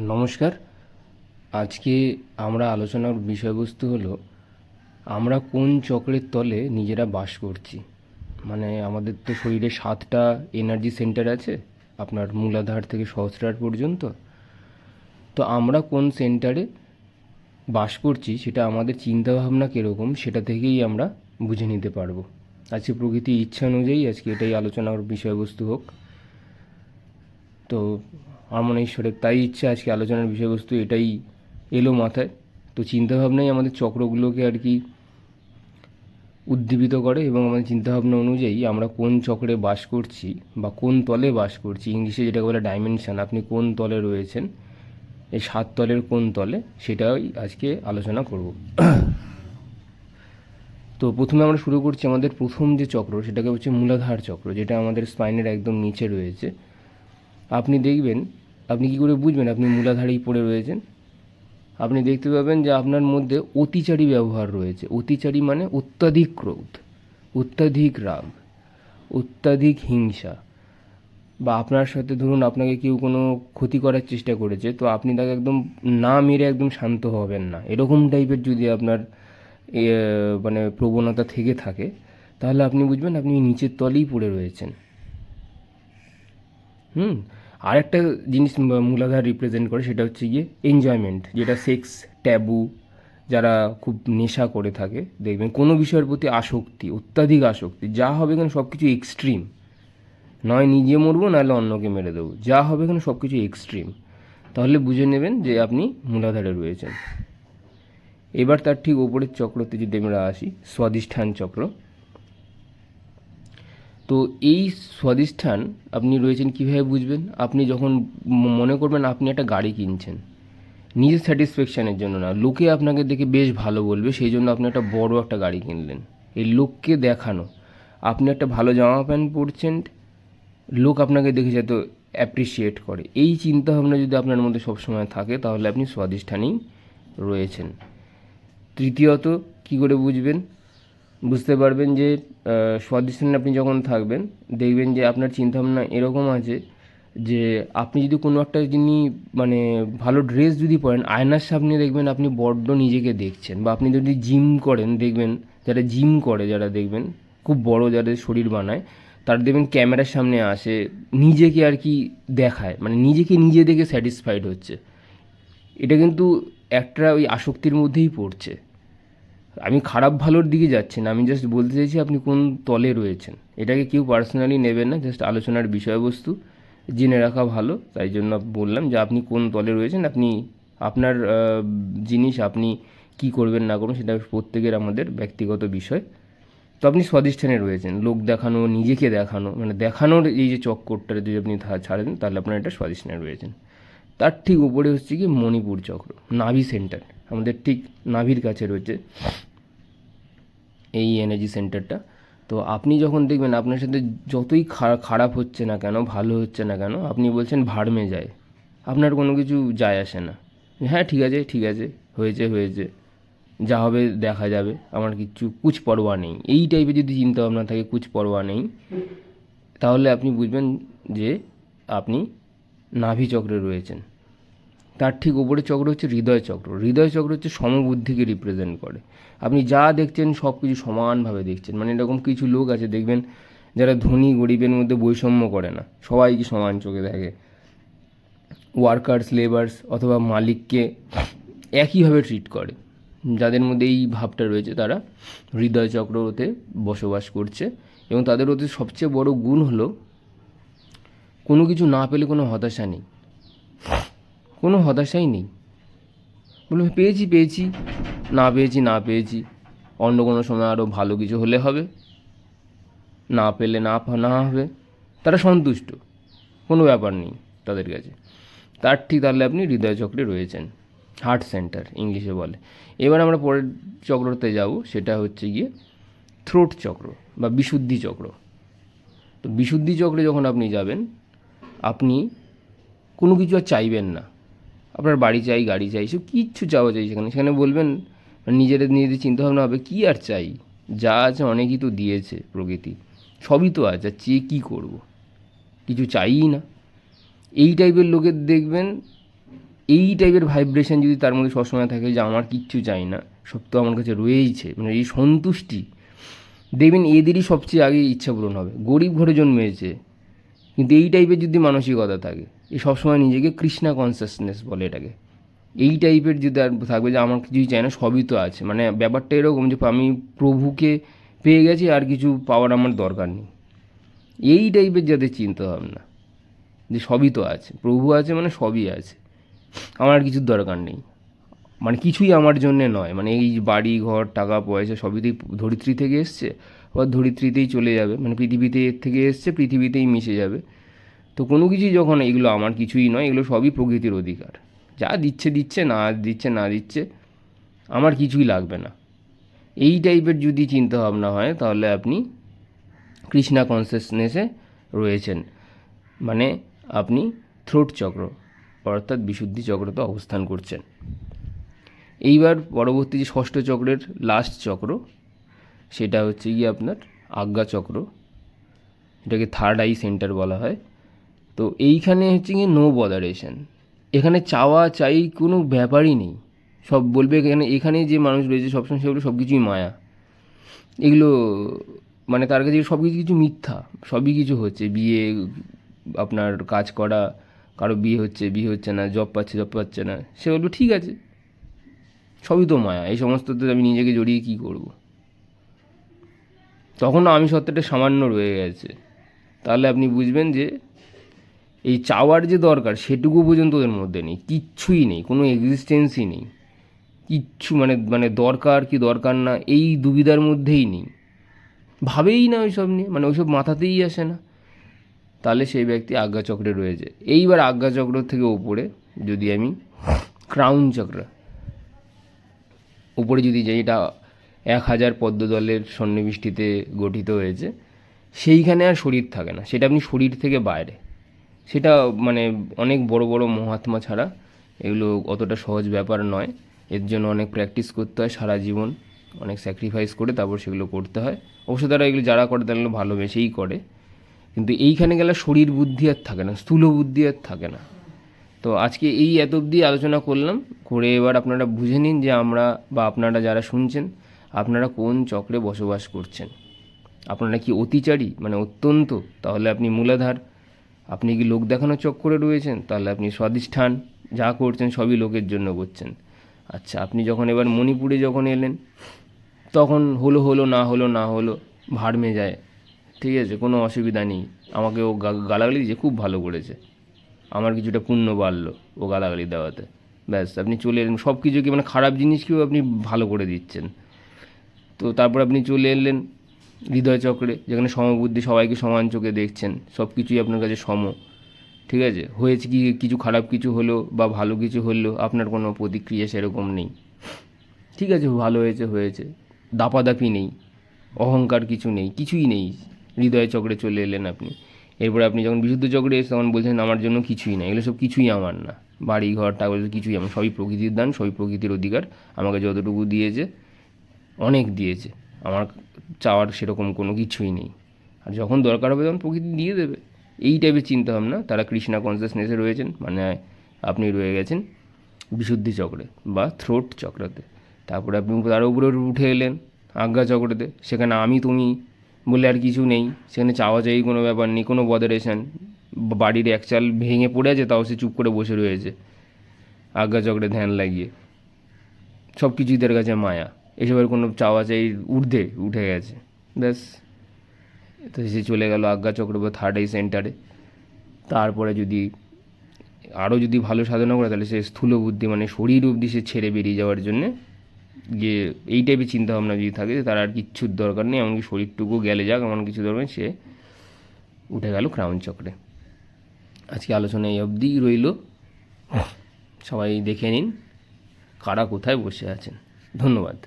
নমস্কার। আজকে আমরা আলোচনার বিষয়বস্তু হলো, আমরা কোন চক্রের তলে নিজেরা বাস করছি? মানে আমাদের তো শরীরে সাতটা এনার্জি সেন্টার আছে, আপনার মূলাধার থেকে সহস্রার পর্যন্ত। তো আমরা কোন সেন্টারে বাস করছি সেটা আমাদের চিন্তাভাবনা কীরকম সেটা থেকেই আমরা বুঝে নিতে পারব। আজকে প্রকৃতির ইচ্ছা অনুযায়ী আজকে এটাই আলোচনার বিষয়বস্তু হোক। তো আমার মনে ঈশ্বরের তাই ইচ্ছা, আজকে আলোচনার বিষয়বস্তু এটাই এলো মাথায়। তো চিন্তাভাবনাই আমাদের চক্রগুলোকে আর কি উদ্দীপিত করে এবং আমাদের চিন্তাভাবনা অনুযায়ী আমরা কোন চক্রে বাস করছি বা কোন তলে বাস করছি। ইংলিশে যেটাকে বলে ডাইমেনশান আপনি কোন তলে রয়েছেন, এই সাত তলের কোন তলে সেটাই আজকে আলোচনা করব। তো প্রথমে আমরা শুরু করছি আমাদের প্রথম যে চক্র, সেটাকে হচ্ছে মূলাধার চক্র, যেটা আমাদের স্পাইনের একদম নিচে রয়েছে। আপনি দেখবেন আপনি কি করে বুঝবেন? আপনি মূলাধারেই পড়ে রয়েছেন। আপনি দেখতে পাবেন যে আপনার মধ্যে অতিচারী ব্যবহার রয়েছে। অতিচারী মানে অত্যাধিক ক্রোধ, অত্যাধিক রাগ, অত্যাধিক হিংসা। বা আপনার সাথে ধরুন আপনাকে কেউ কোনো ক্ষতি করার চেষ্টা করেছে, তো আপনি তাকে একদম না মেরে একদম শান্ত হবেন না। এরকম টাইপের যদি আপনার মানে প্রবণতা থেকে থাকে, তাহলে আপনি বুঝবেন আপনি নিচের তলেই পড়ে রয়েছেন। হুম? আরেকটা জিনিস মূলাধার রিপ্রেজেন্ট করে সেটা হচ্ছে গিয়ে এনজয়মেন্ট যেটা সেক্স ট্যাবু যারা খুব নেশা করে থাকে, দেখবেন কোনো বিষয়ের প্রতি আসক্তি, অত্যাধিক আসক্তি, যা হবে এখানে সব কিছু এক্সট্রিম নয় নিজে মরবো, নাহলে অন্যকে মেরে দেবো, যা হবে এখানে সব কিছু এক্সট্রিম তাহলে বুঝে নেবেন যে আপনি মূলাধারে রয়েছেন। এবার তার ঠিক ওপরের চক্রতে যদি আমরা আসি, স্বাধিষ্ঠান চক্র। তো এই স্বাধিষ্ঠান আপনি রয়েছেন কীভাবে বুঝবেন? আপনি যখন মনে করবেন আপনি একটা গাড়ি কিনছেন নিজের স্যাটিসফ্যাকশানের জন্য না, লোকে আপনাকে দেখে বেশ ভালো বলবে, সেই জন্য আপনি একটা বড় একটা গাড়ি কিনলেন। এই লোককে দেখানো, আপনি একটা ভালো জামা প্যান্ট পরছেন, লোক আপনাকে দেখে যাতে অ্যাপ্রিসিয়েট করে। এই চিন্তাভাবনা যদি আপনার মধ্যে সবসময় থাকে, তাহলে আপনি স্বাধিষ্ঠানেই রয়েছেন। তৃতীয়ত, কি করে বুঝবেন? বুঝতে পারবেন যে স্বাধিষ্ঠানে আপনি যখন থাকবেন, দেখবেন যে আপনার চিন্তাভাবনা এরকম আছে যে, আপনি যদি কোনো একটা যিনি মানে ভালো ড্রেস যদি পরেন, আয়নার সামনে দেখবেন আপনি বড্ড নিজেকে দেখছেন। বা আপনি যদি জিম করেন, দেখবেন, যারা জিম করে, যারা দেখবেন, খুব বড় যাদের শরীর বানায়, তারা দেখবেন ক্যামেরার সামনে আসে, নিজেকে আর কি দেখায় মানে নিজেকে নিজে দেখে স্যাটিসফাইড হচ্ছে। এটা কিন্তু একটা ওই আসক্তির মধ্যেই পড়ছে। আমি খারাপ ভালোর দিকে যাচ্ছি না, আমি জাস্ট বলতে চাইছি আপনি কোন তলে রয়েছেন। এটাকে কেউ পার্সোনালি নেবেন না জাস্ট আলোচনার বিষয়বস্তু জেনে রাখা ভালো, তাই জন্য বললাম যে আপনি কোন তলে রয়েছেন, আপনি, আপনার জিনিস আপনি কি করবেন না করবেন সেটা প্রত্যেকের আমাদের ব্যক্তিগত বিষয়। তো আপনি স্বাধিষ্ঠানে রয়েছেন, লোক দেখানো, নিজেকে দেখানো মানে দেখানোর এই যে চক্করটা যদি আপনি ছাড়েন, তাহলে আপনার এটা স্বাধিষ্ঠানে রয়েছেন। তার ঠিক উপরে হচ্ছে কি মণিপুর চক্র, নাভি সেন্টার, আমাদের ঠিক নাভির কাছে রয়েছে। এই এনার্জি সেন্টারটা তো আপনি যখন দেখবেন আপনার সাথে যতই খারাপ হচ্ছে না কেন, ভালো হচ্ছে না কেন, আপনি বলছেন ভাড়মে যায়। আপনার কোনো কিছু যায় আসে না। হ্যাঁ ঠিক আছে ঠিক আছে, হয়েছে হয়েছে। যা হবে দেখা যাবে, আমার কিচ্ছু কুচ পরোয়া নেই। এই টাইপের যদি চিন্তা ভাবনা থাকে কুচ পরোয়া নেই, তাহলে আপনি বুঝবেন যে আপনি নাভি চক্রে রয়েছেন। তার ঠিক উপরে চক্র হচ্ছে হৃদয় চক্র। হৃদয় চক্র হচ্ছে সমবুদ্ধিকে রিপ্রেজেন্ট করে। আপনি যা দেখছেন সব কিছু সমানভাবে দেখছেন। মানে এরকম কিছু লোক আছে, দেখবেন যারা ধনী গরিবের মধ্যে বৈষম্য করে না, সবাইকে সমান চোখে দেখে। ওয়ার্কার্স লেবার্স অথবা মালিককে একইভাবে ট্রিট করে। যাদের মধ্যে এই ভাবটা রয়েছে, তারা হৃদয় চক্রতে বসবাস করছে এবং তাদের ওতে সবচেয়ে বড় গুণ হলো, কোনো কিছু না পেলে কোনো হতাশা নেই। কোনো হতাশাই নেই। বলবে, পেয়েছি পেয়েছি। না পেয়েছি না পেয়েছি। অন্য কোনো সময় আরও ভালো কিছু হলে হবে। না পেলে না না হবে। তারা সন্তুষ্ট। কোনো ব্যাপার নেই তাদের কাছে। তার ঠিক তাহলে আপনি হৃদয় চক্রে রয়েছেন। হার্ট সেন্টার ইংলিশে বলে। এবার আমরা পরের চক্রতে যাব। সেটা হচ্ছে গিয়ে থ্রোট চক্র বা বিশুদ্ধি চক্র। তো বিশুদ্ধি চক্রে যখন আপনি যাবেন, আপনি কোনো কিছু আর চাইবেন না। আপনার বাড়ি চাই, গাড়ি চাই সব কিচ্ছু চাওয়া চাই সেখানে। সেখানে বলবেন নিজেদের নিজেদের চিন্তাভাবনা হবে, কী আর চাই? যা আছে অনেকই তো দিয়েছে প্রকৃতি সবই তো আছে, আর চেয়ে কী করব? কিছু চাইই না। এই টাইপের লোকের দেখবেন, এই টাইপের ভাইব্রেশন যদি তার মধ্যে সবসময় থাকে যে আমার কিচ্ছু চাই না, সব তো আমার কাছে রয়েইছে মানে এই সন্তুষ্টি। দেখবেন এদেরই সবচেয়ে আগে ইচ্ছা পূরণ হবে। গরিব ঘরে জন্মেছে, কিন্তু এই টাইপের যদি মানসিকতা থাকে এ সবসময় নিজেকে কৃষ্ণা কনসিয়াসনেস বলে এটাকে। এই টাইপের যদি আর থাকবে যে আমার কিছুই চাই না, সবই তো আছে। মানে ব্যাপারটা এরকম যে আমি প্রভুকে পেয়ে গেছি, আর কিছু পাওয়ার আমার দরকার নেই। এই টাইপের যাদের চিন্তা ভাবনা যে সবই তো আছে। প্রভু আছে মানে সবই আছে। আমার আর কিছুর দরকার নেই। মানে কিছুই আমার জন্যে নয়। মানে এই বাড়ি, ঘর, টাকা, পয়সা সবই ধরিত্রী থেকে এসছে, আবার ধরিত্রীতেই চলে যাবে। মানে পৃথিবীতে এর থেকে এসছে, পৃথিবীতেই মিশে যাবে। তো কোনো কিছুই যখন এগুলো আমার কিছুই নয়, এগুলো সবই প্রকৃতির অধিকার। যা দিচ্ছে দিচ্ছে, না দিচ্ছে না দিচ্ছে, আমার কিছুই লাগবে না। এই টাইপের যদি চিন্তা ভাবনা হয়, তাহলে আপনি কৃষ্ণা কনসিয়াসনেসে রয়েছেন। মানে আপনি থ্রোট চক্র, অর্থাৎ বিশুদ্ধি চক্রতে অবস্থান করছেন। এইবার পরবর্তী যে ষষ্ঠ চক্রের লাস্ট চক্র, সেটা হচ্ছে গিয়ে আপনার আজ্ঞা চক্র, এটাকে থার্ড আই সেন্টার বলা হয়। তো এইখানে হচ্ছে গিয়ে নো বদারেশন এখানে চাওয়া চাই কোনো ব্যাপারই নেই। সব বলবে এখানে এখানে যে মানুষ রয়েছে সবসময় সেগুলো সব কিছুই মায়া। এগুলো মানে তার কাছে সব কিছু কিছু মিথ্যা, সবই কিছু হচ্ছে। বিয়ে, আপনার কাজ করা, কারও বিয়ে হচ্ছে বিয়ে হচ্ছে না জব পাচ্ছে জব পাচ্ছে না, সে বলবে ঠিক আছে। সবই তো মায়া, এই সমস্ততে আমি নিজেকে জড়িয়ে কী করব? তখন আমি সত্যটা সামান্য রয়ে গেছে। তাহলে আপনি বুঝবেন যে এই চাওয়ার যে দরকার, সেটুকু পর্যন্ত ওদের মধ্যে নেই, কিচ্ছুই নেই, কোনো এক্সিস্টেন্সই নেই। কিচ্ছু মানে মানে দরকার কি দরকার না, এই দুবিধার মধ্যেই নেই। ভাবেই না ওইসব নিয়ে মানে ওইসব মাথাতেই আসে না। তাহলে সেই ব্যক্তি আজ্ঞাচক্রে রয়েছে এইবার আজ্ঞাচক্র থেকে ওপরে যদি আমি ক্রাউন চক্র উপরে যদি যাই, এটা এক হাজার পদ্মদলের সন্নিবিষ্টিতে গঠিত হয়েছে, সেইখানে আর শরীর থাকে না। সেটা আপনি শরীর থেকে বাইরে। সেটা মানে অনেক বড় বড় মহাত্মা ছাড়া এগুলো অতটা সহজ ব্যাপার নয়। এর জন্য অনেক প্র্যাকটিস করতে হয় সারা জীবন, অনেক স্যাক্রিফাইস করে তারপর সেগুলো করতে হয়। অবশ্য তারা এগুলো যারা করে তারা ভালোবেসেই করে। কিন্তু এইখানে গেলে শরীর বুদ্ধি আর থাকে না, স্থূল বুদ্ধি আর থাকে না। তো আজকে এই এত অবধি আলোচনা করলাম, করে এবার আপনারা বুঝে নিন যে আমরা বা আপনারা যারা শুনছেন, আপনারা কোন চক্রে বসবাস করছেন। আপনারা কি অতিচারী? মানে অত্যন্ত। তাহলে আপনি মূলাধার। আপনি কি লোক দেখানোর চক্করে রয়েছেন? তাহলে আপনি স্বাধিষ্ঠান যা করছেন সবই লোকের জন্য করছেন। আচ্ছা আপনি যখন এবার মণিপুরে যখন এলেন, তখন হলো হলো না হলো না হলো ভাড়মে যায়। ঠিক আছে, কোনো অসুবিধা নেই। আমাকে ও গালাগালি দিয়েছে খুব ভালো করেছে। আমার কিছুটা পুণ্য বাড়লো ও গালাগালি দেওয়াতে। ব্যাস, আপনি চলে এলেন। সব কিছুকে মানে খারাপ জিনিসকেও আপনি ভালো করে দিচ্ছেন। তো তারপর আপনি চলে এলেন হৃদয় চক্রে, যেখানে সমবুদ্ধি সবাইকে সমান চোখে দেখছেন, সব কিছুই আপনার কাছে সম। ঠিক আছে? হয়েছে কি, কিছু খারাপ কিছু হলো বা ভালো কিছু হলো, আপনার কোনো প্রতিক্রিয়া সেরকম নেই। ঠিক আছে, ভালো হয়েছে হয়েছে। দাপাদাপি নেই, অহংকার কিছু নেই, কিছুই নেই। হৃদয় চক্রে চলে এলেন আপনি। এরপরে আপনি যখন বিশুদ্ধ চক্রে এসে তখন বলছেন, আমার জন্য কিছুই না এগুলো সব কিছুই আমার না। বাড়ি ঘর টাকা কিছুই আমার। সবই প্রকৃতির দান, সবই প্রকৃতির অধিকার। আমাকে যতটুকু দিয়েছে, অনেক দিয়েছে। আমার চাওয়ার সেরকম কোনো কিছুই নেই। আর যখন দরকার হবে তখন প্রকৃতি দিয়ে দেবে। এই টাইপের চিন্তা ভাবনা তারা কৃষ্ণা কনসিয়াসনেসে রয়েছেন মানে আপনি রয়ে গেছেন বিশুদ্ধি চক্রে বা থ্রোট চক্রতে। তারপরে আপনি তার উপরে উঠে এলেন আজ্ঞা চক্রতে। সেখানে আমি, তুমি বলে আর কিছু নেই। সেখানে চাওয়া চাই কোনো ব্যাপার নেই, কোনো বদারেশন বাড়ির এক চাল ভেঙে পড়ে আছে, তাও সে চুপ করে বসে রয়েছে। আজ্ঞা চক্রে ধ্যান লাগিয়ে। সব কিছুই তার কাছে মায়া। এসবের কোনো চাওয়া চাই ঊর্ধ্বে উঠে গেছে। ব্যাস। তো সে চলে গেল আজ্ঞা চক্র বা থার্ড আই সেন্টারে তারপরে যদি আরও যদি ভালো সাধনা করে তাহলে সে স্থূল বুদ্ধি মানে শরীর অবধি সে ছেড়ে বেরিয়ে যাওয়ার জন্যে যে এই টাইপের চিন্তাভাবনা যদি থাকে যে তার আর কিচ্ছুর দরকার নেই এমনকি শরীরটুকু গেলে যাক এমন কিছু দরকার সে উঠে গেল ক্রাউন চক্রে। আজকে আলোচনা এই অবধিই রইল। সবাই দেখে নিন কারা কোথায় বসে আছেন। ধন্যবাদ।